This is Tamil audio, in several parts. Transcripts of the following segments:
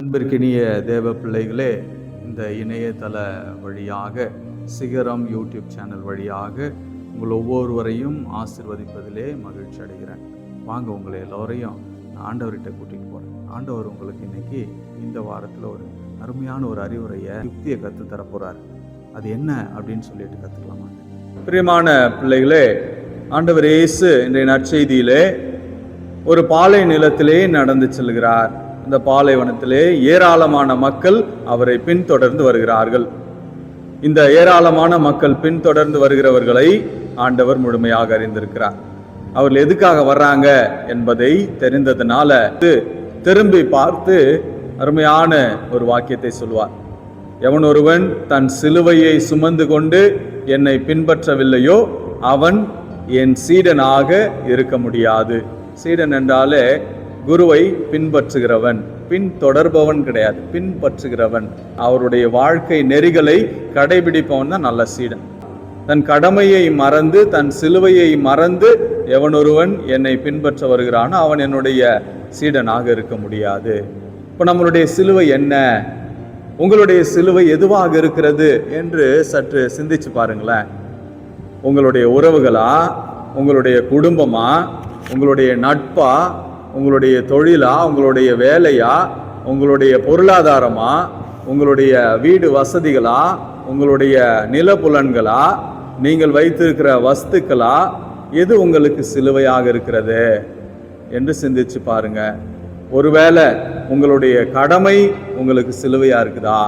அன்பிற்கினிய தேவ பிள்ளைகளே இந்த இணையதள வழியாக சிகரம் யூடியூப் சேனல் வழியாக உங்கள் ஒவ்வொருவரையும் ஆசிர்வதிப்பதிலே மகிழ்ச்சி அடைகிறேன். வாங்க உங்களை எல்லோரையும் நான் ஆண்டவர்கிட்ட கூட்டிகிட்டு போகிறேன் ஆண்டவர் உங்களுக்கு இன்னைக்கு இந்த வாரத்தில் ஒரு அருமையான ஒரு அறிவுரையை யுக்தியை கற்றுத் தர போகிறார் அது என்ன அப்படின்னு சொல்லிட்டு கற்றுக்கலாமா பிரியமான பிள்ளைகளே ஆண்டவர் இயேசு இன்றைய நற்செய்தியிலே ஒரு பாலை நிலத்திலே நடந்து செல்கிறார். இந்த பாலைவனத்திலே ஏராளமான மக்கள் அவரை பின்தொடர்ந்து வருகிறார்கள். இந்த ஏராளமான மக்கள் பின்தொடர்ந்து வருகிறவர்களை ஆண்டவர் முழுமையாக அறிந்திருக்கிறார். அவர்கள் எதுக்காக வர்றாங்க என்பதை தெரிந்ததுனால திரும்பி பார்த்து அருமையான ஒரு வாக்கியத்தை சொல்வார். எவன் ஒருவன் தன் சிலுவையை சுமந்து கொண்டு என்னை பின்பற்றவில்லையோ அவன் என் சீடனாக இருக்க முடியாது. சீடன் என்றாலே குருவை பின்பற்றுகிறவன் பின் தொடர்பவன் கிடையாது பின்பற்றுகிறவன். அவருடைய வாழ்க்கை நெறிகளை கடைபிடிப்பவன் தான் நல்ல சீடன். தன் கடமையை மறந்து தன் சிலுவையை மறந்து எவனொருவன் என்னை பின்பற்ற வருகிறானோ அவன் என்னுடைய சீடனாக இருக்க முடியாது. இப்போ நம்மளுடைய சிலுவை என்ன? உங்களுடைய சிலுவை எதுவாக இருக்கிறது என்று சற்று சிந்திச்சு பாருங்களேன். உங்களுடைய உறவுகளா? உங்களுடைய குடும்பமா? உங்களுடைய நட்பா? உங்களுடைய தொழிலா உங்களுடைய வேலையா உங்களுடைய பொருளாதாரமா உங்களுடைய வீடு வசதிகளா உங்களுடைய நிலப்புலன்களா நீங்கள் வைத்திருக்கிற வஸ்துக்களா எது உங்களுக்கு சிலுவையாக இருக்கிறது என்று சிந்திச்சு பாருங்க. ஒருவேளை உங்களுடைய கடமை உங்களுக்கு சிலுவையா இருக்குதா?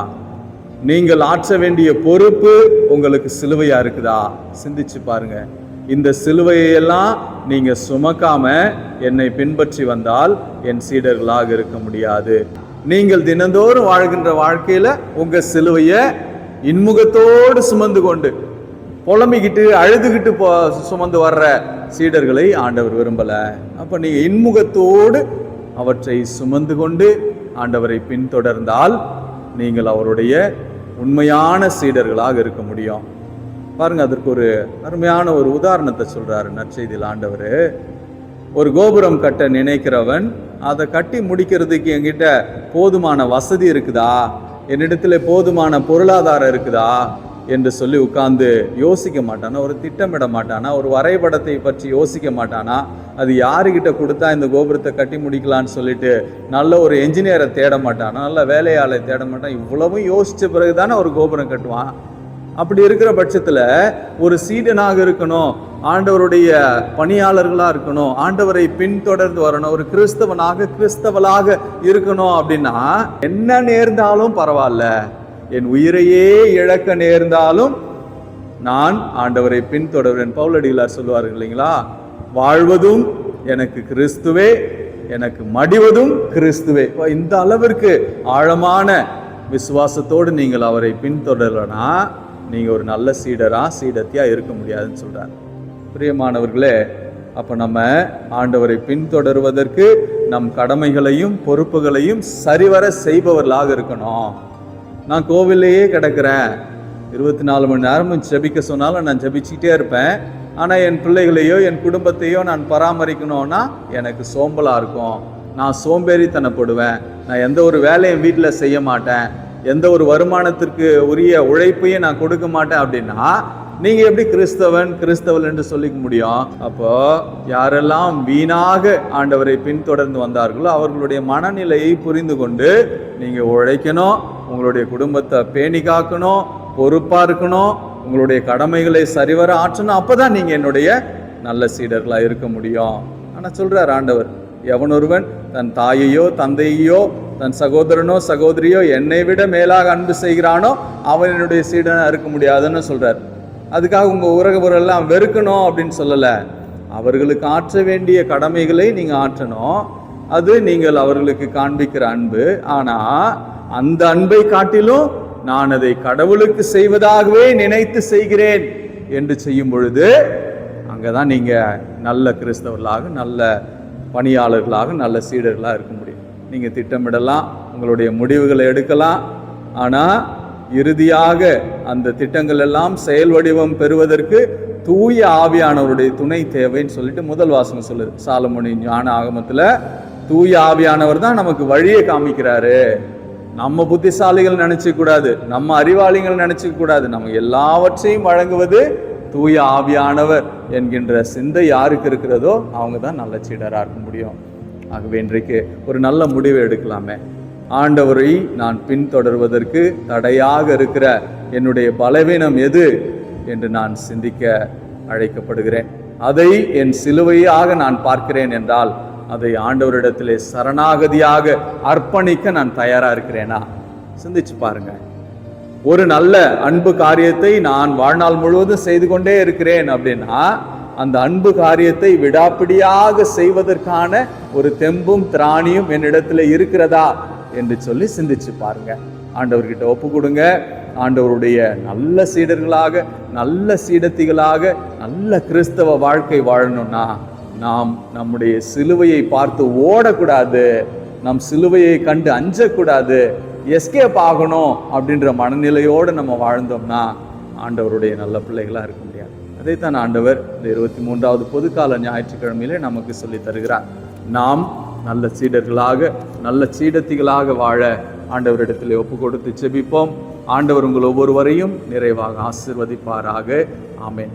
நீங்கள் ஆற்ற வேண்டிய பொறுப்பு உங்களுக்கு சிலுவையா இருக்குதா? சிந்திச்சு பாருங்க. இந்த சிலுவையெல்லாம் நீங்கள் சுமக்காம என்னை பின்பற்றி வந்தால் என் சீடர்களாக இருக்க முடியாது. நீங்கள் தினந்தோறும் வாழ்கின்ற வாழ்க்கையில் உங்கள் சிலுவையை இன்முகத்தோடு சுமந்து கொண்டு புலம்பிக்கிட்டு அழுதுகிட்டு போ சுமந்து வர்ற சீடர்களை ஆண்டவர் விரும்பலை. அப்போ நீங்கள் இன்முகத்தோடு அவற்றை சுமந்து கொண்டு ஆண்டவரை பின்தொடர்ந்தால் நீங்கள் அவருடைய உண்மையான சீடர்களாக இருக்க முடியும். பாருங்க அதற்கு ஒரு அருமையான ஒரு உதாரணத்தை சொல்றாரு நற்செய்தியில் ஆண்டவர். ஒரு கோபுரம் கட்ட நினைக்கிறவன் அதை கட்டி முடிக்கிறதுக்கு என்கிட்ட போதுமான வசதி இருக்குதா? என்னிடத்துல போதுமான பொருளாதாரம் இருக்குதா? என்று சொல்லி உட்கார்ந்து யோசிக்க மாட்டானா ஒரு திட்டமிட மாட்டானா ஒரு வரைபடத்தை பற்றி யோசிக்க மாட்டானா? அது யாருக்கிட்ட கொடுத்தா இந்த கோபுரத்தை கட்டி முடிக்கலான்னு சொல்லிட்டு நல்ல ஒரு என்ஜினியரை தேட மாட்டானா? நல்ல வேலையாளை தேட மாட்டான்? இவ்வளவும் யோசித்த பிறகு தானே ஒரு கோபுரம் கட்டுவான். அப்படி இருக்கிற பட்சத்தில் ஒரு சீடனாக இருக்கணும் ஆண்டவருடைய பணியாளர்களாக இருக்கணும் ஆண்டவரை பின்தொடர்ந்து வரணும் ஒரு கிறிஸ்தவனாக கிறிஸ்தவளாக இருக்கணும் அப்படின்னா என்ன நேர்ந்தாலும் பரவாயில்ல. என் உயிரையே இழக்க நேர்ந்தாலும் நான் ஆண்டவரை பின்தொடர்வேன். பவுலடிகளார் சொல்லுவார்கள் இல்லைங்களா? வாழ்வதும் எனக்கு கிறிஸ்துவே எனக்கு மடிவதும் கிறிஸ்துவே. இந்த அளவிற்கு ஆழமான விசுவாசத்தோடு நீங்கள் அவரை பின்தொடரலனா நீங்கள் ஒரு நல்ல சீடராக சீடத்தியாக இருக்க முடியாதுன்னு சொல்கிறார் பிரியமானவர்களே அப்போ நம்ம ஆண்டவரை பின்தொடருவதற்கு நம் கடமைகளையும் பொறுப்புகளையும் சரிவர செய்பவர்களாக இருக்கணும். நான் கோவில்லையே கிடக்கிறேன். இருபத்தி நாலு மணி நேரமும் ஜெபிக்க சொன்னாலும் நான் ஜபிச்சுக்கிட்டே இருப்பேன். ஆனால் என் பிள்ளைகளையோ என் குடும்பத்தையோ நான் பராமரிக்கணும்னா எனக்கு சோம்பலாக இருக்கும். நான் சோம்பேறித்தனப்படுவேன். நான் எந்த ஒரு வேலையும் வீட்டில் செய்ய மாட்டேன். எந்த ஒரு வருமானத்திற்கு உரிய உழைப்பையும் நான் கொடுக்க மாட்டேன் அப்படின்னா நீங்க எப்படி கிறிஸ்தவன் கிறிஸ்தவன் என்று சொல்லிக்க முடியும்? அப்போ யாரெல்லாம் வீணாக ஆண்டவரை பின்தொடர்ந்து வந்தார்களோ அவர்களுடைய மனநிலையை புரிந்து கொண்டு நீங்க உழைக்கணும் உங்களுடைய குடும்பத்தை பேணி காக்கணும் பொறுப்பா இருக்கணும் உங்களுடைய கடமைகளை சரிவர ஆற்றணும். அப்பதான் நீங்க என்னுடைய நல்ல சீடர்களா இருக்க முடியும். ஆனா சொல்றார் ஆண்டவர் எவனொருவன் தன் தாயையோ தந்தையோ தன் சகோதரனோ சகோதரியோ என்னை விட மேலாக அன்பு செய்கிறானோ அவன் என்னுடைய சீடனாக இருக்க முடியாதுன்னு சொல்கிறார் அதுக்காக உங்கள் உறவுகளெல்லாம் வெறுக்கணும் அப்படின்னு சொல்லலை. அவர்களுக்கு ஆற்ற வேண்டிய கடமைகளை நீங்கள் ஆற்றணும். அது நீங்கள் அவர்களுக்கு காண்பிக்கிற அன்பு. ஆனால் அந்த அன்பை காட்டிலும் நான் அதை கடவுளுக்கு செய்வதாகவே நினைத்து செய்கிறேன் என்று செய்யும் பொழுது அங்கதான் நீங்கள் நல்ல கிறிஸ்தவர்களாக நல்ல பணியாளர்களாக நல்ல சீடர்களாக இருக்க முடியும். நீங்கள் திட்டமிடலாம் உங்களுடைய முடிவுகளை எடுக்கலாம். ஆனால் இறுதியாக அந்த திட்டங்கள் எல்லாம் செயல் வடிவம் பெறுவதற்கு தூய ஆவியானவருடைய துணை தேவைன்னு சொல்லிட்டு முதல் வாசகம் சொல்லுது சாலமுனி ஞான ஆகமத்தில் தூய ஆவியானவர் தான் நமக்கு வழியை காமிக்கிறாரு. நம்ம புத்திசாலிகள் நினைச்சக்கூடாது நம்ம அறிவாளிகள் நினைச்சக்கூடாது நம்ம எல்லாவற்றையும் வழங்குவது தூய ஆவியானவர் என்கின்ற சிந்தை யாருக்கு இருக்கிறதோ அவங்க தான் நல்ல சீடராக இருக்க முடியும். ஆகவே இன்றைக்கு ஒரு நல்ல முடிவை எடுக்கலாமே. ஆண்டவரை நான் பின்தொடர்வதற்கு தடையாக இருக்கிற என்னுடைய பலவீனம் எது என்று நான் சிந்திக்க அழைக்கப்படுகிறேன். அதை என் சிலுவையாக நான் பார்க்கிறேன் என்றால் அதை ஆண்டவரிடத்திலே சரணாகதியாக அர்ப்பணிக்க நான் தயாராக இருக்கிறேனா? சிந்திச்சு பாருங்க. ஒரு நல்ல அன்பு காரியத்தை நான் வாழ்நாள் முழுவதும் செய்து கொண்டே இருக்கிறேன் அப்படின்னா அந்த அன்பு காரியத்தை விடாப்பிடியாக செய்வதற்கான ஒரு தெம்பும் திராணியும் என்னிடத்துல இருக்கிறதா என்று சொல்லி சிந்திச்சு பாருங்க. ஆண்டவர்கிட்ட ஒப்பு கொடுங்க. ஆண்டவருடைய நல்ல சீடர்களாக நல்ல சீடத்திகளாக நல்ல கிறிஸ்தவ வாழ்க்கை வாழணும்னா நாம் நம்முடைய சிலுவையை பார்த்து ஓடக்கூடாது. நம் சிலுவையை கண்டு அஞ்சக்கூடாது. எஸ்கேப் ஆகணும் அப்படின்ற மனநிலையோடு நம்ம வாழ்ந்தோம்னா ஆண்டவருடைய நல்ல பிள்ளைகளாக இருக்க அதைத்தான் ஆண்டவர் இந்த இருபத்தி மூன்றாவது பொதுக்கால ஞாயிற்றுக்கிழமையிலே நமக்கு சொல்லி தருகிறார். நாம் நல்ல சீடர்களாக நல்ல சீடத்திகளாக வாழ ஆண்டவரிடத்தில் ஒப்பு கொடுத்து செபிப்போம். ஆண்டவர் உங்கள் ஒவ்வொருவரையும் நிறைவாக ஆசிர்வதிப்பாராக. ஆமேன்.